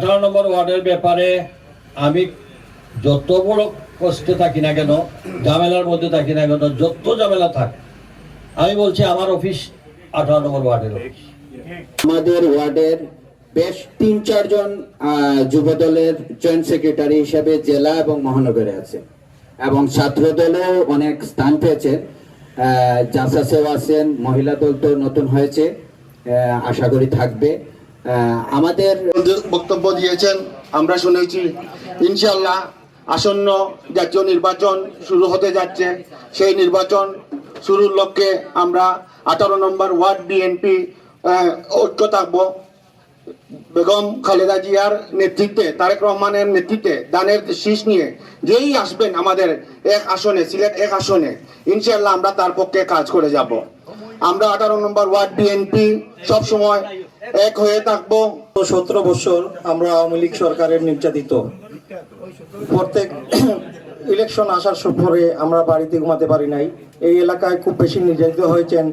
আঠারো নম্বর ওয়ার্ডের ব্যাপারে আমি যত বড় কষ্টে থাকি না কেন ঝামেলার মধ্যে থাকি না কেন যত ঝামেলা থাক আমি বলছি আমার অফিস আঠারো নম্বর ওয়ার্ডের অফিস। আমাদের ওয়ার্ডের বেশ তিন চারজন আহ, যুবদলের জয়েন্ট সেক্রেটারি হিসেবে জেলা এবং মহানগরে আছে। এবং ছাত্র দলেও অনেক স্থান পেয়েছে। জাসাসেও আছেন মহিলা দল তো নতুন হয়েছে। আশা করি থাকবে। আমাদের বক্তব্য দিয়েছেন, আমরা শুনেছি। ইনশাল্লাহ আসন্ন জাতীয় নির্বাচন শুরু হতে যাচ্ছে। সেই নির্বাচন শুরুর লক্ষ্যে আমরা আঠারো নম্বর ওয়ার্ড বিএনপি ঐক্য থাকব। বেগম খালেদা জিয়ার নেতৃত্বে, তারেক রহমানের নেতৃত্বে দানের শীষ নিয়ে যেই আসবেন আমাদের এক আসনে, সিলেট এক আসনে ইনশাল্লাহ আমরা তার পক্ষে কাজ করে যাব। আমরা আঠারো নম্বর ওয়ার্ড বিএনপি সবসময় এক হয়ে থাকব। সতেরো বছর আমরা আওয়ামী লীগ সরকারের নির্যাতিত। প্রত্যেক ইলেকশন আসার পরে আমরা বাড়িতে ঘুমাতে পারি নাই। এই এলাকায় খুব বেশি নির্যাতিত হয়েছেন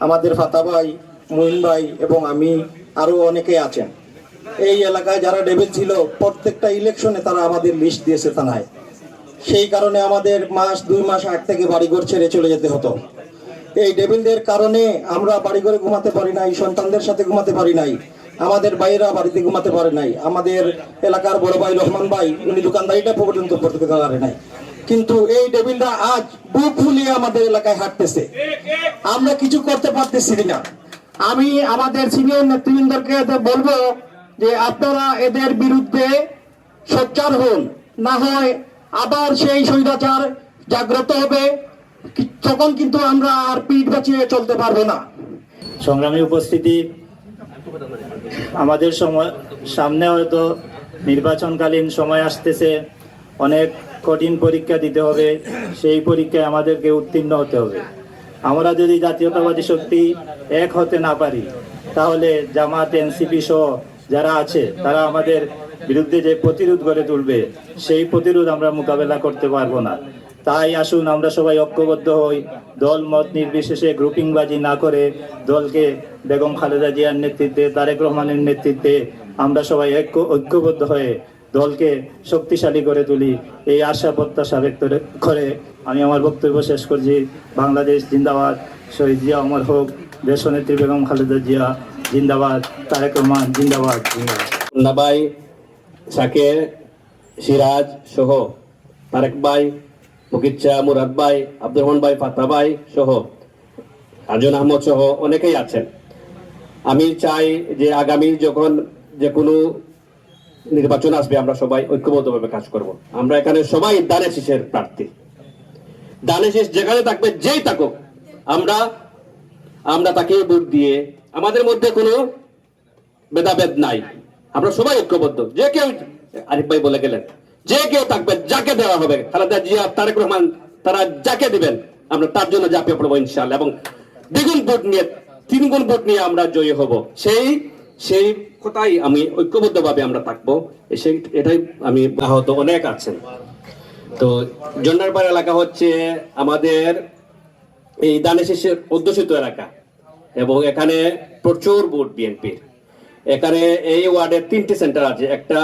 আমাদের ফাতা ভাই মহিন ভাই এবং আমি আরও অনেকে আছেন। এই এলাকায় যারা ডেবিল ছিল, প্রত্যেকটা ইলেকশনে তারা আমাদের লিস্ট দিয়েছে থানায়। সেই কারণে আমাদের মাস, দুই মাস আগ থেকে বাড়িঘর ছেড়ে চলে যেতে হতো। এই ডেভিলদের কারণে আমরা বাড়ি ঘরে ঘুমাতে পারি নাই, সন্তানদের সাথে ঘুমাতে পারি নাই, আমাদের ভাইরা বাড়িতে ঘুমাতে পারে নাই, আমাদের এলাকার বড় ভাই রহমান ভাই, উনি দোকানদারিটা পর্যন্ত করতে পারে নাই। কিন্তু এই ডেভিলরা আজ বুক ফুলিয়ে আমাদের এলাকায় হাঁটতেছে। আমরা কিছু করতে পারতেছি না। আমি আমাদের সিনিয়র নেতৃবৃন্দকে বলব যে আপনারা এদের বিরুদ্ধে সোচ্চার হন, না হয় আবার সেই স্বৈরাচার জাগ্রত হবে। তখন কিন্তু আমরা আর পিঠ বাঁচিয়ে চলতে পারব না। সংগ্রামী উপস্থিতি, আমাদের সময়, সামনে হয়তো নির্বাচনকালীন সময় আসতেছে, অনেক কঠিন পরীক্ষা দিতে হবে, সেই পরীক্ষায় আমাদেরকে উত্তীর্ণ হতে হবে। আমরা যদি জাতীয়তাবাদী শক্তি এক হতে না পারি, তাহলে জামাত, এনসিপি সহ যারা আছে, তারা আমাদের বিরুদ্ধে যে প্রতিরোধ গড়ে তুলবে, সেই প্রতিরোধ আমরা মোকাবেলা করতে পারব না। তাই আসুন আমরা সবাই ঐক্যবদ্ধ হই। দল, মত নির্বিশেষে গ্রুপিংবাজি না করে দলকে বেগম খালেদা জিয়ার নেতৃত্বে, তারেক রহমানের নেতৃত্বে আমরা সবাই ঐক্য, ঐক্যবদ্ধ হয়ে দলকে শক্তিশালী করে তুলি। এই আশা প্রত্যাশা ব্যক্ত করে আমি আমার বক্তব্য শেষ করছি। বাংলাদেশ জিন্দাবাদ। শহীদ জিয়া অমর হোক। দেশনেত্রী বেগম খালেদা জিয়া জিন্দাবাদ। তারেক রহমান জিন্দাবাদ। জিন্দাবাদ। শাকের, সিরাজ সহ তারেক ভাই মুকিচ্ছা মুরাদ ভাই, আব্দুর রহমান ভাই ফাতা ভাই সহ আজন আহমদ সহ অনেকেই আছেন। আমি চাই যে আগামী যখন যে কোনো নির্বাচন আসবে, আমরা সবাই ঐক্যবদ্ধভাবে কাজ করব। আমরা এখানে সবাই দানে শীষের প্রার্থী। দানে শীষ যেখানে থাকবে, যেই থাকুক, আমরা আমরা তাকে ভোট দিয়ে আমাদের মধ্যে কোনো ভেদাভেদ নাই। আমরা সবাই ঐক্যবদ্ধ। যে কেউ আরিফ ভাই বলে গেলেন। যে কেউ থাকবে যাকে দেওয়া হবে খালেদা জিয়া, তারেক রহমান, তারা যাকে দিবেন, আমরা তার জন্য ঝাঁপিয়ে পড়ব ইনশাল্লাহ এবং দ্বিগুণ ভোট নিয়ে, তিনগুণ ভোট নিয়ে আমরা জয়ী হব। সেই সেই কথাই আমি ঐক্যবদ্ধ ভাবে আমরা থাকব সেই, এটাই আমি আহত অনেক আছেন। তো জন্নারপাড় এলাকা হচ্ছে আমাদের এই দানেশের অধ্যুষিত এলাকা, এবং এখানে প্রচুর ভোট বিএনপির। এখানে এই ওয়ার্ডের তিনটি সেন্টার আছে, একটা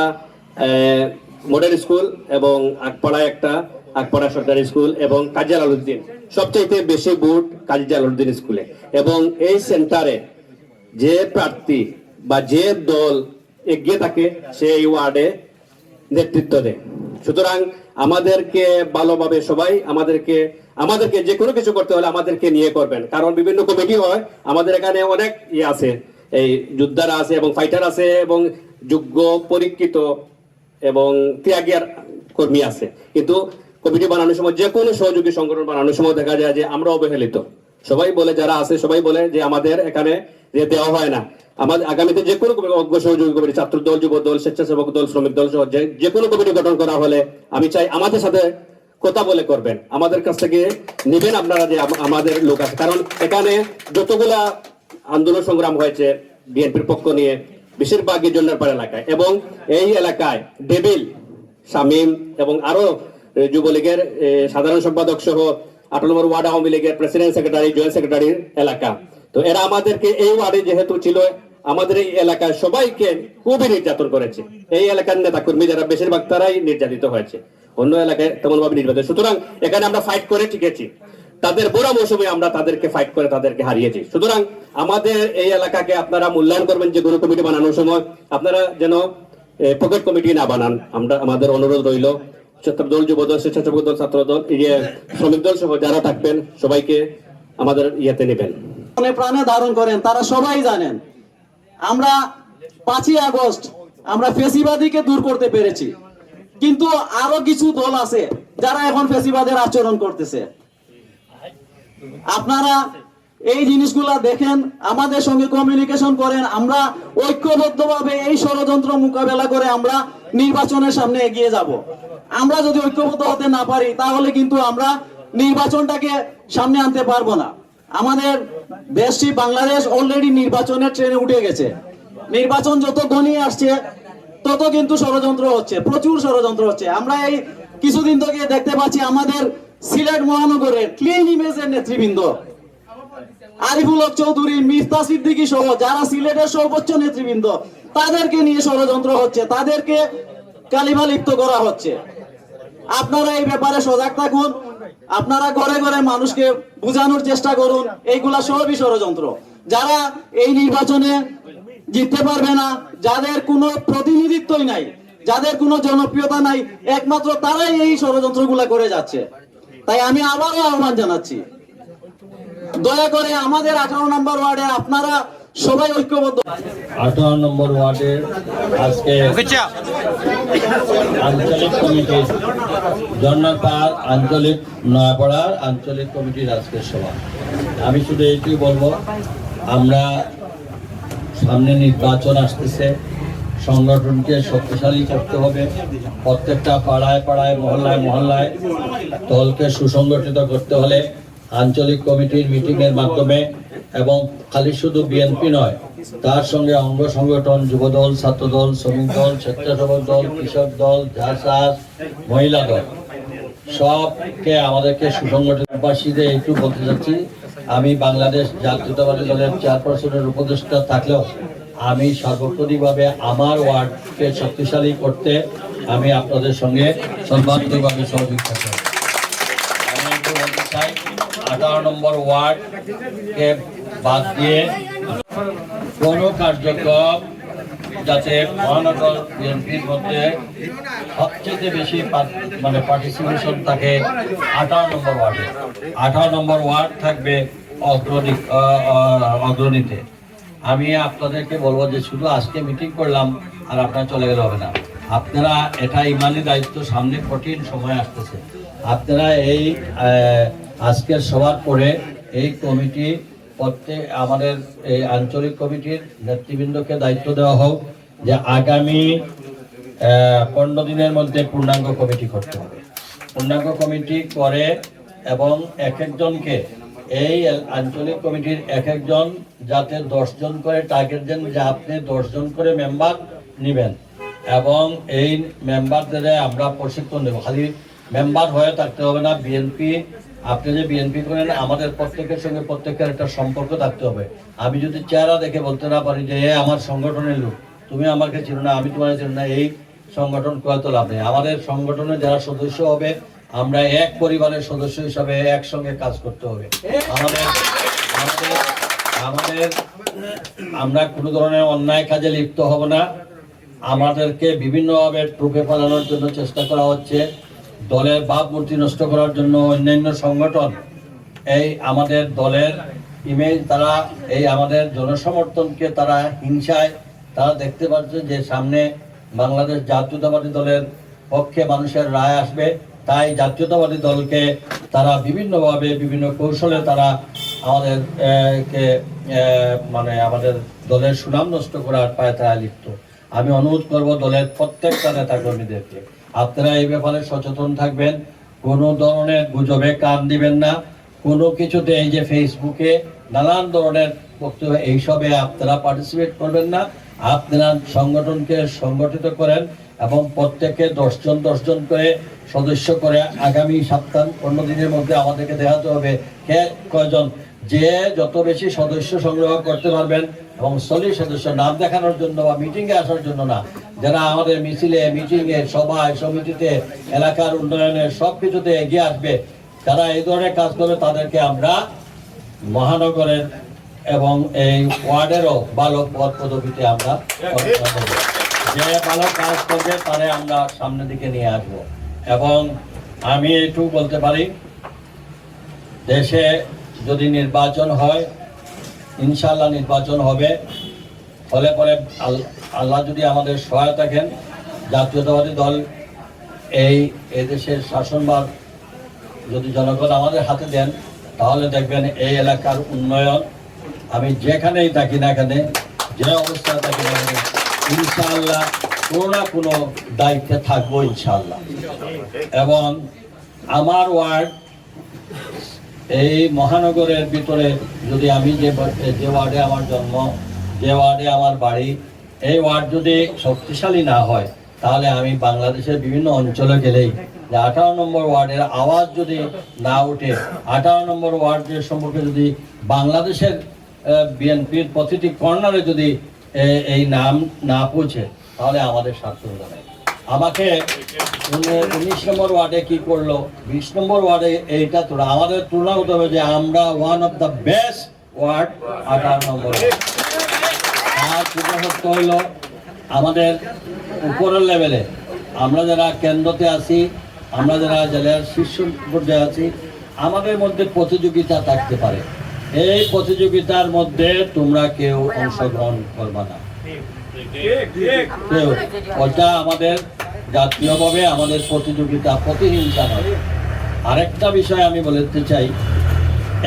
মডেল স্কুল এবং আকপাড়ায় একটা, আকপাড়া সরকারি স্কুল এবং কাজী আলাউদ্দিন সবচাইতে বেশি ভোট কাজী আলাউদ্দিন স্কুলে এবং এই সেন্টারে যে প্রার্থী বা যে দল এগিয়ে থাকে, সেই ওয়ার্ডে নেতৃত্ব দেয়। সুতরাং আমাদেরকে ভালোভাবে সবাই আমাদেরকে আমাদেরকে যে কোনো কিছু করতে হলে আমাদেরকে নিয়ে করবেন। কারণ বিভিন্ন কমিটি হয়, আমাদের এখানে অনেক ইয়ে আছে। এই যোদ্ধারা আছে এবং ফাইটার আছে এবং যোগ্য পরীক্ষিত এবং ত্যাগের কর্মী আছে। কিন্তু কমিটি বানানোর সময় যে কোনো সহযোগী সংগঠন বানানোর সময় দেখা যায় যে আমরা অবহেলিত। সবাই বলে, যারা আছে, সবাই বলে যে আমাদের এখানে যে দেওয়া হয় না। আমাদের আগামীতে যে কোনো অজ্ঞ সহযোগী কমিটি, ছাত্র দল, যুব দল, স্বেচ্ছাসেবক দল, শ্রমিক দল সহ যে- কোনো কমিটি গঠন করা হলে আমি চাই আমাদের সাথে কথা বলে করবেন। আমাদের কাছ থেকে নেবেন আপনারা যে আমাদের লোক আছে। কারণ এখানে যতগুলা আন্দোলন সংগ্রাম হয়েছে, বিএনপির পক্ষ নিয়ে বেশিরভাগই জন্নারপাড় এলাকায়। এবং এই এলাকায় ডেবিল শামীম এবং আরও যুবলীগের সাধারণ সম্পাদক সহ আঠারো নম্বর ওয়ার্ড আওয়ামী লীগের প্রেসিডেন্ট সেক্রেটারি, জয়েন্ট সেক্রেটারির এলাকা। তো এরা আমাদেরকে এই ওয়ার্ডে যেহেতু ছিল, আমাদের এই এলাকার সবাইকে খুবই নির্যাতন করেছে। এই এলাকার নেতা কর্মী যারা, বেশিরভাগ তারাই নির্যাতিত হয়েছে। অন্য এলাকায় তেমন ভাবে নির্যাতন সুতরাং এখানে আমরা ফাইট করে টিকেছি তাদের বড় মৌসুমে আমরা তাদেরকে ফাইট করে তাদেরকে হারিয়েছি সুতরাং আমাদের এই এলাকাকে আপনারা মূল্যায়ন করবেন যে গরু কমিটি বানানোর সময়। আপনারা যেন পকেট কমিটি না বানান। আমরা, আমাদের অনুরোধ রইল দল যুব দল স্বেচ্ছাসেবক দল ছাত্র দল ইয়ে শ্রমিক দল সহ যারা থাকবেন, সবাইকে আমাদের ইয়েতে নেবেন। প্রাণে ধারণ করেন, তারা সবাই জানেন, আমরা পাঁচই আগস্ট, আমরা ফেসিবাদীকে দূর করতে পেরেছি। কিন্তু আরও কিছু দল আছে যারা এখন ফেসিবাদের আচরণ করতেছে। আপনারা এই জিনিসগুলা দেখেন, আমাদের সঙ্গে কমিউনিকেশন করেন, আমরা ঐক্যবদ্ধভাবে এই ষড়যন্ত্র মোকাবেলা করে আমরা নির্বাচনের সামনে এগিয়ে যাব। আমরা যদি ঐক্যবদ্ধ হতে না পারি, তাহলে কিন্তু আমরা নির্বাচনটাকে সামনে আনতে পারব না। আমাদের দেশটি বাংলাদেশ অলরেডি নির্বাচনের ট্রেনে উঠে গেছে। নির্বাচন যত ঘনিয়ে আসছে, তত কিন্তু ষড়যন্ত্র হচ্ছে, প্রচুর ষড়যন্ত্র হচ্ছে। আমরা এই কিছুদিন থেকে দেখতে পাচ্ছি, আমাদের সিলেট মহানগরের ক্লিন ইমেজের নেতৃবৃন্দ। আরিফুল হক চৌধুরী, মিফতা সিদ্দিকী সহ যারা সিলেটের সর্বোচ্চ নেতৃবৃন্দ, তাদেরকে নিয়ে ষড়যন্ত্র হচ্ছে, তাদেরকে কালিমা লিপ্ত করা হচ্ছে। আপনারা এই ব্যাপারে সজাগ থাকুন, আপনারা ঘরে ঘরে মানুষকে বোঝানোর চেষ্টা করুন, এইগুলা সবই ষড়যন্ত্র। যারা এই নির্বাচনে জিততে পারবে না, যাদের কোনো প্রতিনিধিত্বই নাই, যাদের কোনো জনপ্রিয়তা নাই, একমাত্র তারাই এই ষড়যন্ত্রগুলা করে যাচ্ছে। তাই আমি আবারও আহ্বান জানাচ্ছি। দয়া করে আমাদের আঠারো নম্বর ওয়ার্ডে আপনারা সবাই ঐক্যবদ্ধ। আঠারো নম্বর ওয়ার্ডের আজকে আঞ্চলিক কমিটির জন্নপাড় আঞ্চলিক নয়াপাড়ার আঞ্চলিক কমিটির আজকের সভা। আমি শুধু এইটুকু বলব, আমরা সামনে নির্বাচন আসতেছে। সংগঠনকে শক্তিশালী করতে হবে। প্রত্যেকটা পাড়ায় পাড়ায়, মহল্লায় মহল্লায় দলকে সুসংগঠিত করতে হলে আঞ্চলিক কমিটির মিটিংয়ের মাধ্যমে এবং খালি শুধু বিএনপি নয়, তার সঙ্গে অঙ্গ সংগঠন, যুবদল, ছাত্রদল, শ্রমিক দল, স্বেচ্ছাসেবক দল, কৃষক দল ঝাঁসাস মহিলা দল, সবকে আমাদেরকে সুসংগঠিত বাসীদের একটু বলতে চাচ্ছি, আমি বাংলাদেশ জাতীয়তাবাদী দলের চেয়ারপারসনের উপদেষ্টা থাকলেও আমি সর্বোপরিভাবে আমার ওয়ার্ডকে শক্তিশালী করতে আমি আপনাদের সঙ্গে সর্বাত্মকভাবে সহযোগিতা চাই। আঠারো নম্বর ওয়ার্ডকে বাদ দিয়ে কোনো কার্যক্রম যাতে মহানগর বিএনপির মধ্যে সবচেয়ে বেশি মানে পার্টিসিপেশন থাকে আঠারো নম্বর ওয়ার্ডে। আঠারো নম্বর ওয়ার্ড থাকবে অগ্রণী অগ্রণীতে। আমি আপনাদেরকে বলব যে শুধু আজকে মিটিং করলাম আর আপনারা চলে গেলে হবে না। আপনারা এটা ইমানি দায়িত্ব, সামনে কঠিন সময় আসতেছে। আপনারা এই আজকের সবার পরে এই কমিটি, প্রত্যেক আমাদের এই আঞ্চলিক কমিটির নেতৃবৃন্দকে দায়িত্ব দেওয়া হোক যে আগামী পনেরো দিনের মধ্যে পূর্ণাঙ্গ কমিটি করতে হবে। পূর্ণাঙ্গ কমিটি করে এবং এক একজনকে এই আঞ্চলিক কমিটির এক একজন যাতে দশজন করে টার্গেট দেন, যে আপনি দশজন করে মেম্বার নেবেন। এবং এই মেম্বারদের আমরা প্রশিক্ষণ দেবো। খালি মেম্বার হয়ে থাকতে হবে না বিএনপি আপনি যে বিএনপি করেন, আমাদের প্রত্যেকের সঙ্গে প্রত্যেকের একটা সম্পর্ক থাকতে হবে। আমি যদি চেহারা দেখে বলতে না পারি যে, এ, আমার সংগঠনের লোক, তুমি আমাকে চিনো না, আমি তোমার চিনো না, এই সংগঠন কত লাভ নেই। আমাদের সংগঠনে যারা সদস্য হবে আমরা এক পরিবারের সদস্য হিসাবে একসঙ্গে কাজ করতে হবে। আমাদের আমরা কোনো ধরনের অন্যায় কাজে লিপ্ত হব না। আমাদেরকে বিভিন্নভাবে টুপে ফেলানোর জন্য চেষ্টা করা হচ্ছে। দলের ভাবমূর্তি নষ্ট করার জন্য অন্যান্য সংগঠন, এই আমাদের দলের ইমেজ তারা এই আমাদের জনসমর্থনকে তারা হিংসায়, তারা দেখতে পাচ্ছে যে সামনে বাংলাদেশ জাতীয়তাবাদী দলের পক্ষে মানুষের রায় আসবে। তাই জাতীয়তাবাদী দলকে তারা বিভিন্নভাবে, বিভিন্ন কৌশলে তারা আমাদের কে মানে আমাদের দলের সুনাম নষ্ট করার পায়ে তারা লিপ্ত। আমি অনুরোধ করব দলের প্রত্যেকটা নেতা কর্মীদেরকে আপনারা এই ব্যাপারে সচেতন থাকবেন, কোনো ধরনের গুজবে কান দিবেন না, কোনো কিছুতে এই যে ফেসবুকে নানান ধরনের বক্তব্য, এইসবে আপনারা পার্টিসিপেট করবেন না, আপনারা সংগঠনকে সংগঠিত করেন এবং প্রত্যেকে দশজন দশজন করে সদস্য করে আগামী সপ্তাহ পনেরো দিনের মধ্যে আমাদেরকে দেখাতে হবে কে কয়জন যে যত বেশি সদস্য সংগ্রহ করতে পারবেন এবং সলিড সদস্য নাম দেখানোর জন্য বা মিটিংয়ে আসার জন্য না যারা আমাদের মিছিলে মিটিংয়ে সভায় সমিতিতে এলাকার উন্নয়নের সব কিছুতে এগিয়ে আসবে যারা এই ধরনের কাজ করবে তাদেরকে আমরা মহানগরের এবং এই ওয়ার্ডেরও ভালো পদ পদবিতে আমরা। যে ভালো কাজ করবে তারে আমরা সামনের দিকে নিয়ে আসব। এবং আমি একটু বলতে পারি, দেশে যদি নির্বাচন হয় ইনশাল্লাহ নির্বাচন হবে। ফলে পরে আল- আল্লাহ যদি আমাদের সহায় থাকেন জাতীয়তাবাদী দল এই এদেশের শাসনভার যদি জনগণ আমাদের হাতে দেন, তাহলে দেখবেন এই এলাকার উন্নয়ন, আমি যেখানেই থাকি না এখানে যে অবস্থায় থাকি না কেন ইনশাআল্লাহ কোনো না কোনো দায়িত্বে থাকব ইনশাল্লাহ এবং আমার ওয়ার্ড এই মহানগরের ভিতরে যদি আমি যে যে ওয়ার্ডে আমার জন্ম, যে ওয়ার্ডে আমার বাড়ি, এই ওয়ার্ড যদি শক্তিশালী না হয়, তাহলে আমি বাংলাদেশের বিভিন্ন অঞ্চলে গেলেই যে আঠারো নম্বর ওয়ার্ডের আওয়াজ যদি না ওঠে, আঠারো নম্বর ওয়ার্ডের সম্পর্কে যদি বাংলাদেশের বিএনপির প্রতিটি কর্নারে যদি এই নাম না পৌঁছে, তাহলে আমাদের সার্থকতা নেই আমাকে উনি- উনিশ নম্বর ওয়ার্ডে কি করল? বিশ নম্বর ওয়ার্ডে এইটা তোলা আমাদের তুলনা হতে হবে যে আমরা one of the best ward আঠারো নম্বর। আর সত্য হইল আমাদের উপরের লেভেলে আমরা যারা কেন্দ্রতে আছি, আমরা যারা জেলার শীর্ষ পর্যায়ে আছি, আমাদের মধ্যে প্রতিযোগিতা থাকতে পারে। এই প্রতিযোগিতার মধ্যে তোমরা কেউ অংশগ্রহণ করবে না। ওটা আমাদের জাতীয়ভাবে আমাদের প্রতিযোগিতা প্রতিহিংসা নয়। আরেকটা বিষয় আমি বলতে চাই,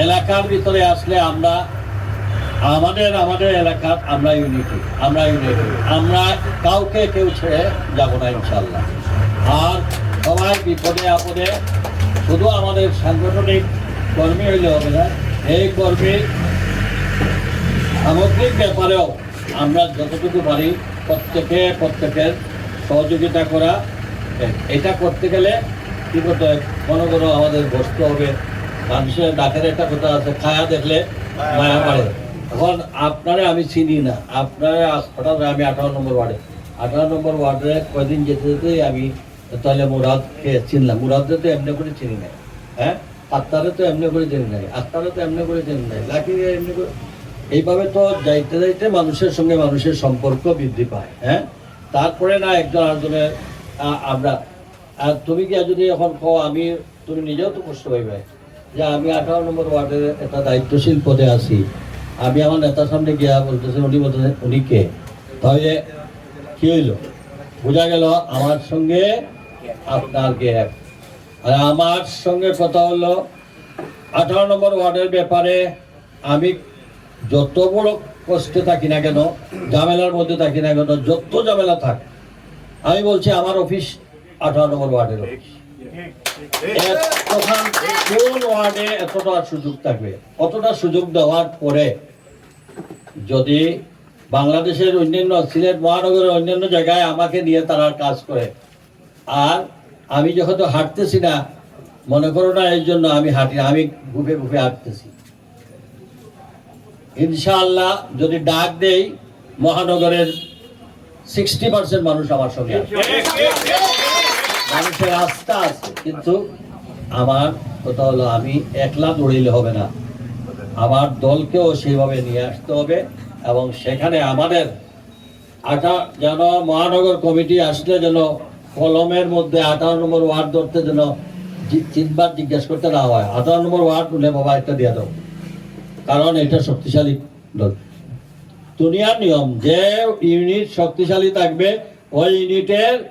এলাকার ভিতরে আসলে আমরা, আমাদের আমাদের এলাকার আমরা ইউনিটি আমরা ইউনিটি আমরা কাউকে কেউ ছেড়ে যাব না ইনশাল্লাহ আর সবাই বিপদে আপদে, শুধু আমাদের সাংগঠনিক কর্মী হইলে হবে না এই কর্মী, সামগ্রিক ব্যাপারেও আমরা যতটুকু পারি প্রত্যেকে, প্রত্যেকের সহযোগিতা করা। এটা করতে গেলে কি করতে হয়? কোনো আমাদের বসতে হবে। মানুষের ডাকের একটা কথা আছে খায়া দেখলে মায়া বাড়ে। এখন আপনারে আমি চিনি না। আপনারে হঠাৎ আমি আঠারো নম্বর ওয়ার্ডে। আঠারো নম্বর ওয়ার্ডে কয়দিন যেতে যেতেই আমি তাহলে মুরাদকে চিনলাম। মুরাদকে তো এমনি করে চিনি না হ্যাঁ? আত্মারে তো এমনি করে চিনি নাই আত্মারে তো এমনি করে চিনি নাই লাকি এমনি করে এইভাবে তো যাইতে যাইতে মানুষের সঙ্গে মানুষের সম্পর্ক বৃদ্ধি পায় হ্যাঁ? তারপরে না একজন আরেকজনের আমরা আর তুমি কি যদি এখন কো আমি, তুমি নিজেও তো কষ্ট পাইবে যে আমি আঠারো নম্বর ওয়ার্ডের একটা দায়িত্বশীল পদে আছি। আমি আমার নেতার সামনে গিয়া বলতেছেন উনি বলতেছেন উনি কে? তাহলে কি হইল? বোঝা গেল আমার সঙ্গে আপনার গ্যাপ। আর আমার সঙ্গে কথা হলো আঠারো নম্বর ওয়ার্ডের ব্যাপারে আমি যত বড় কষ্টে থাকি না কেন, ঝামেলার মধ্যে থাকি না কেন, যত ঝামেলা থাক, আমি বলছি আমার অফিস আঠারো নম্বর ওয়ার্ডের অফিস। কোন ওয়ার্ডে এতটা সুযোগ থাকবে? কতটা সুযোগ দেওয়ার পরে যদি বাংলাদেশের অন্যান্য সিলেট মহানগরের অন্যান্য জায়গায় আমাকে নিয়ে তারা কাজ করে, আর আমি যখন তো হাঁটতেছি না, মনে করো না এই জন্য আমি হাঁটি, আমি গুফে গুফে হাঁটতেছি। ইনশাআল্লাহ যদি ডাক দেই, মহানগরের সিক্সটি পার্সেন্ট মানুষ আমার সঙ্গে মানুষের আস্থা আছে, কিন্তু আমার কথা হলো, আমি একলা দৌড়িলে হবে না। আমার দলকেও সেইভাবে নিয়ে আসতে হবে এবং সেখানে আমাদের আটা যেন মহানগর কমিটি আসলে যেন কলমের মধ্যে আঠারো নম্বর ওয়ার্ড ধরতে যেন জি- তিনবার জিজ্ঞেস করতে না হয়। আঠারো নম্বর ওয়ার্ড উঠলে বাবা একটা দিয়ে দাও। কারণ এটা শক্তিশালী দল দুনিয়ার নিয়ম, যে ইউনিট শক্তিশালী থাকবে, ওই ইউনিটের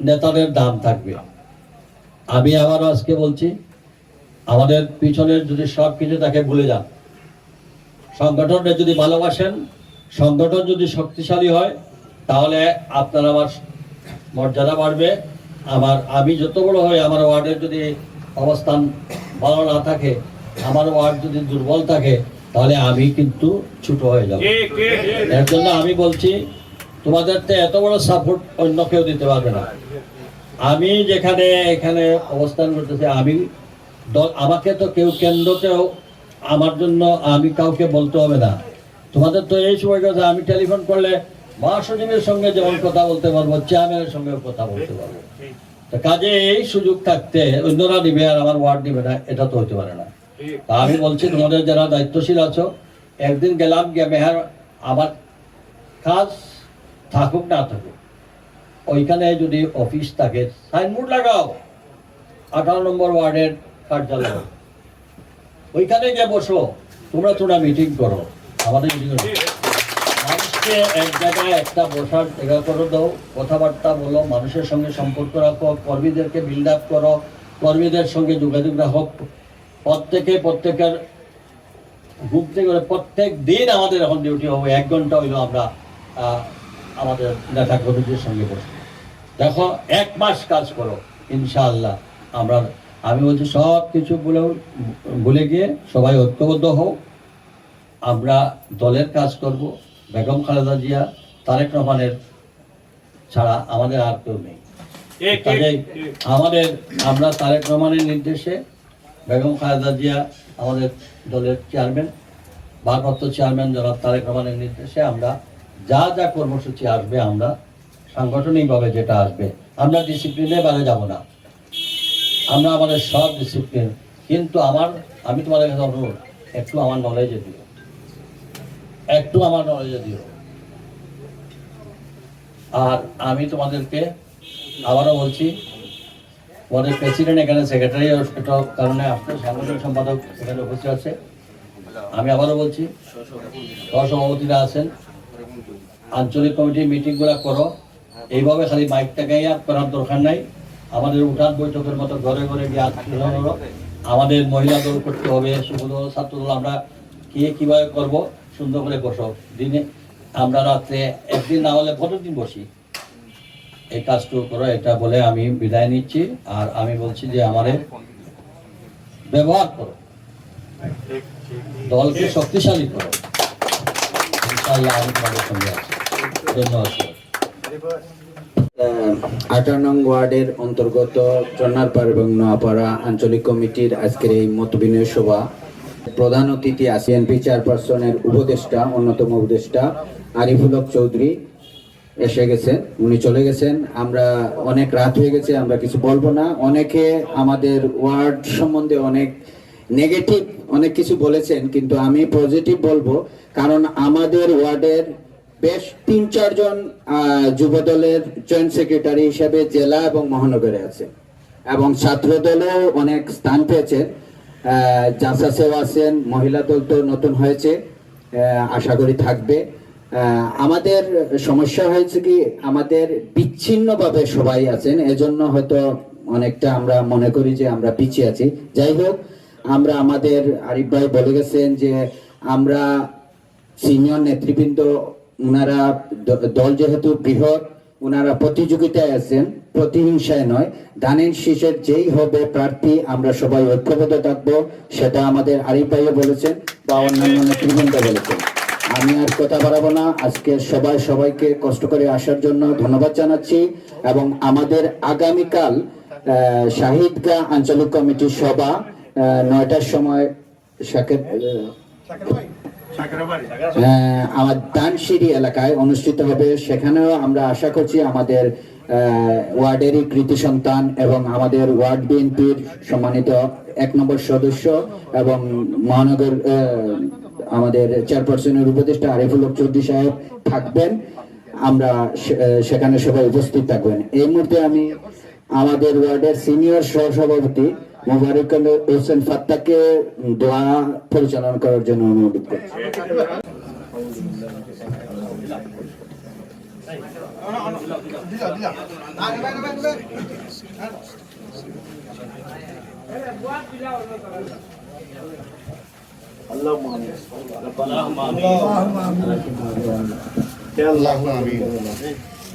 নেতাদের দাম থাকবে। আমি আবারও আজকে বলছি, আমাদের পিছনের যদি সব কিছু তাকে ভুলে যান সংগঠনটা যদি ভালোবাসেন, সংগঠন যদি শক্তিশালী হয়, তাহলে আপনার আমার মর্যাদা বাড়বে। আমার আমি যত বড় হই আমার ওয়ার্ডের যদি অবস্থান ভালো না থাকে আমার ওয়ার্ড যদি দুর্বল থাকে তাহলে আমি কিন্তু ছোট হয়ে যাব। এর জন্য আমি বলছি তোমাদের তো এত বড় সাপোর্ট অন্য কেউ দিতে পারবে না। আমি যেখানে এখানে অবস্থান করতেছি আমি দল আমাকে তো কেউ কেন্দ্রতেও আমার জন্য আমি কাউকে বলতে হবে না। তোমাদের তো এই সময় কথা আমি টেলিফোন করলে মহাসচিবের সঙ্গে যেমন কথা বলতে পারব চেয়ারম্যানের সঙ্গে কথা বলতে পারব। তো কাজে এই সুযোগ থাকতে অন্যরা নিবে আর আমার ওয়ার্ড নিবে না এটা তো হতে পারে না। তা আমি বলছি তোমাদের যারা দায়িত্বশীল আছো একদিন গেলাম গিয়ে মেহার আমার কাজ থাকুক না থাকুক ওইখানে যদি অফিস থাকে সাইনবোর্ড লাগাও আঠারো নম্বর ওয়ার্ডের কার্যালয়। ওইখানে গিয়ে বসো তোমরা তোমরা মিটিং করো আমাদের মিটিং মানুষকে এক জায়গায় একটা বসার জায়গা করে দাও, কথাবার্তা বলো, মানুষের সঙ্গে সম্পর্ক রাখো, কর্মীদেরকে বিল্ড আপ করো, কর্মীদের সঙ্গে যোগাযোগ রাখো। প্রত্যেকে প্রত্যেকের ঘুম থেকে প্রত্যেক দিন আমাদের এখন ডিউটি হবে, এক ঘণ্টা হইল আমরা আমাদের নেতা কর্মীদের সঙ্গে বসবো দেখো, এক মাস কাজ করো, ইনশাআল্লাহ। আমরা, আমি বলছি সব কিছু বলেও ভুলে গিয়ে সবাই ঐক্যবদ্ধ হোক আমরা দলের কাজ করব। বেগম খালেদা জিয়া তারেক রহমানের ছাড়া আমাদের আর কেউ নেই। কাজেই আমাদের আমরা তারেক রহমানের নির্দেশে বেগম খালেদা জিয়া আমাদের দলের চেয়ারম্যান ভারপ্রাপ্ত চেয়ারম্যান জনাব তারেক রহমানের নির্দেশে আমরা যা যা কর্মসূচি আসবে আমরা সাংগঠনিকভাবে যেটা আসবে আমরা ডিসিপ্লিনে বারে যাব না। আমরা আমাদের সব ডিসিপ্লিন কিন্তু আমার আমি তোমাদের কাছে অনুরোধ একটু আমার নলেজে দিও। একটু আমার নলেজে দিও আর আমি তোমাদেরকে আবারও বলছি আমাদের প্রেসিডেন্ট এখানে সেক্রেটারি এটা কারণে আপনার সাংগঠনিক সম্পাদক এখানে উপস্থিত আছে। আমি আবারও বলছি, সহসভাপতিরা আছেন। আঞ্চলিক কমিটির মিটিংগুলো করো। এইভাবে খালি মাইকটা গাইয়া করার দরকার নাই। আমাদের উঠান বৈঠকের মতো ঘরে ঘরে গিয়ে আত্মীয় আমাদের মহিলা দল করতে হবে শুভ ছাত্র দল আমরা কে কীভাবে করব? সুন্দর করে বসো। দিনে আমরা রাত্রে একদিন না হলে দিন বসি। এই কাজটুকু করো, এটা বলে আমি বিদায় নিচ্ছি। আর আমি বলছি যে আমাদের ব্যবহার করো। দলকে শক্তিশালী করো। ধন্যবাদ আঠারো নং ওয়ার্ডের অন্তর্গত চন্নারপাড় এবং নোয়াপাড়া আঞ্চলিক কমিটির আজকের এই মত মতবিনিময় সভা প্রধান অতিথি সিএনপি চেয়ারপারসনের উপদেষ্টা অন্যতম উপদেষ্টা আরিফুল হক চৌধুরী এসে গেছেন উনি চলে গেছেন। আমরা অনেক রাত হয়ে গেছে আমরা কিছু বলব না। অনেকে আমাদের ওয়ার্ড সম্বন্ধে অনেক নেগেটিভ অনেক কিছু বলেছেন কিন্তু আমি পজিটিভ বলব কারণ আমাদের ওয়ার্ডের বেশ তিন চারজন যুব দলের জয়েন্ট সেক্রেটারি হিসেবে জেলা এবং মহানগরে আছে। এবং ছাত্র দলেও অনেক স্থান পেয়েছেন। আহ, জাসা আছেন, মহিলা দল তো নতুন হয়েছে আশা করি থাকবে। আমাদের সমস্যা হয়েছে কি, আমাদের বিচ্ছিন্নভাবে সবাই আছেন, এজন্য হয়তো অনেকটা আমরা মনে করি যে আমরা পিছিয়ে আছি। যাই হোক, আমরা আমাদের আরিফ ভাই বলে গেছেন যে আমরা সিনিয়র নেতৃবৃন্দ ওনারা দল যেহেতু বৃহৎ ওনারা প্রতিযোগিতায় আছেন প্রতিহিংসায় নয় ধানের শীষের যেই হবে প্রার্থী আমরা সবাই ঐক্যবদ্ধ থাকব সেটা আমাদের আরিফ ভাইও বলেছেন বা অন্যান্য নেতৃবৃন্দ বলেছেন। আমি আর কথা বাড়াবো না আজকে সবাই সবাইকে কষ্ট করে আসার জন্য ধন্যবাদ জানাচ্ছি এবং আমাদের আগামীকাল শাহিদগা আঞ্চলিক কমিটির সভা নয়টার সময় আহ, আমার দানসিঁড়ি এলাকায় অনুষ্ঠিত হবে। সেখানেও আমরা আশা করছি আমাদের ওয়ার্ডেরই কৃতি সন্তান এবং আমাদের ওয়ার্ড বিএনপির সম্মানিত এক নম্বর সদস্য এবং মহানগর আমাদের চেয়ারপারসনের উপদেষ্টা আরিফুল চৌধুরী সাহেব থাকবেন। আমরা সেখানে সবাই উপস্থিত থাকবেন। এই মুহূর্তে আমি আমাদের ওয়ার্ডের সিনিয়র সহসভাপতি মোবারক হোসেন ফাত্তাকে দোয়া পরিচালনা করার জন্য অনুরোধ করছি।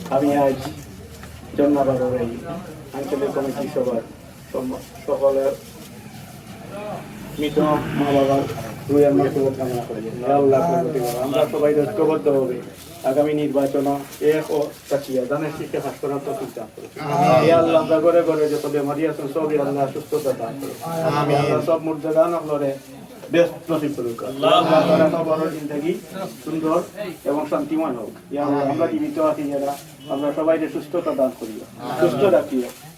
আমি আজ জন্মাবারের এই আঞ্চলিক কমিটি সভার সকলের মৃত মা বাবার রুয়ের মাধ্যমে কামনা করি হে আল্লাহ। আমরা সবাই ঐক্যবদ্ধ হবে আগামী নির্বাচন এক ও তাকিয়া জানে শিখে হাস করার তো চিন্তা করে আল্লাহ আমরা ঘরে ঘরে যত বেমারি আছেন সবই আল্লাহ সুস্থতা দান করে আল্লাহ সব নসিব করুক। আল্লাহ সবার জিন্দগি সুন্দর এবং শান্তিময় হোক। ইয়া আমরা জীবিত আছি যারা আমরা সবাই সুস্থতা দান করি। সুস্থ রাখিও আল্লাহ